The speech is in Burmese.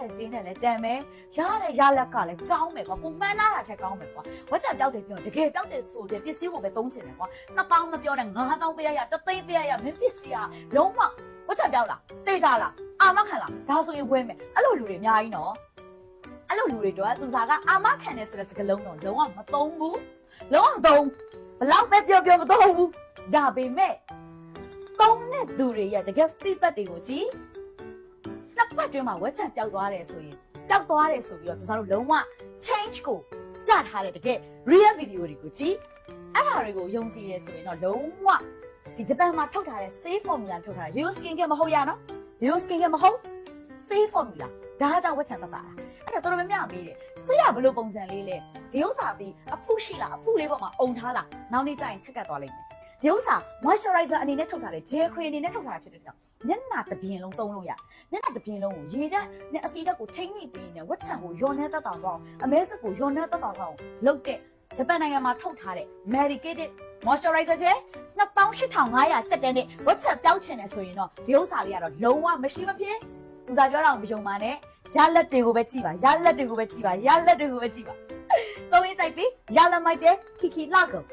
တဲ့ဈေးနဲ့လည်းတန်မယ်ရတဲ့ရလက်ကလည်းကောင်းမယ်ကွာကိုမှန်းလာတာထက်ကောင်းမယ်ကွာဝက်ချက်ပြောက်တယ်ပြောတကယ်ပြောက်တယ်ဆိုတဲ့ပစ္စည်းကိုပဲသုံးချင်တယ်ကွာနှစ်ပေါင်းမပြောနဲ့9000ပေးရရတသိန်းပေးရရမင်းပစ္စည်းကလုံးဝဝက်ချက်ပြောက်လားတေးကြလားအာမခံလားဒါဆိုရင်ဝဲမယ်အဲ့လိုလူတွေအများကြီးနော်အဲ့လိုလူတွေတော့သူစားကအာမခံတယ်ဆိုတဲ့စကားလုံးတော့လုံးဝမသုံးဘူးလုံးဝမသုံးဘလောက်ပဲပြောပြောမသုံးဘူးဒါပေမဲ့သုံးတဲ့သူတွေရဲ့တကယ် feedback တွေကိုကြည့်နှစ် ပတ်တွင်းမှာဝက်ချန်ပျောက်သွားတယ်ဆိုရင်ပျောက်သွားတယ်ဆိုပြီးတော့ကျွန်တော်တို့လုံးဝ change ကိုကြားထားတဲ့တကယ် real video တွေကိုကြည့်အဲ့ဒါတွေကိုယုံကြည်ရဆိုရင်တော့လုံးဝဒီဂျပန်မှာထုတ်ထားတဲ့ safe formula ထုတ်ထားတဲ့ real skin ကမဟုတ်ရနော် real skin ကမဟုတ် safe formula ဒါကကြောင့်ဝက်ချန်သက်သာတာအဲ့တော့တော်တော်များများမေးတယ်ဆွေးရဘယ်လိုပုံစံလေးလဲဒီဥစ္စာပြီးအဖုရှိလားအဖုလေးပေါ်မှာအုံထားလားနောက်နေ့ကျရင်ချက်ကတ်သွားလိမ့်မယ် ဒီဥစ္စာ moisturizer အနေနဲ့ထုတ်ထားတဲ့ gel cream အနေနဲ့ထုတ်ထားတာဖြစ်တဲ့ကြောင့်မျက်နှာတစ်ပြင်လုံးသုံးလို့ရတယ်မျက်နှာတစ်ပြင်လုံးကိုရေဓာတ်နဲ့အဆီဓာတ်ကိုထိမ့်ညှိပြီးနေဝက်ချံကိုယောနေတက်တောင်တော့အမဲစက်ကိုယောနေတက်တောင်တော့လုတ်တဲ့ဂျပန်နိုင်ငံမှာထုတ်ထားတဲ့ medicated moisturizer ကျဲ28,500ကျပ်တဲ့နဲ့ဝက်ချံပြောင်းချင်တယ်ဆိုရင်တော့ဒီဥစ္စာလေးကတော့လုံးဝမရှိမဖြစ်ဥစားပြောတာကိုမယုံပါနဲ့ရလက်တွေကိုပဲကြည့်ပါရလက်တွေကိုပဲကြည့်ပါရလက်တွေကိုပဲကြည့်ပါသုံးရင်းစိုက်ပြီးရလက်မိုက်တဲ့ခီခီလောက်ကို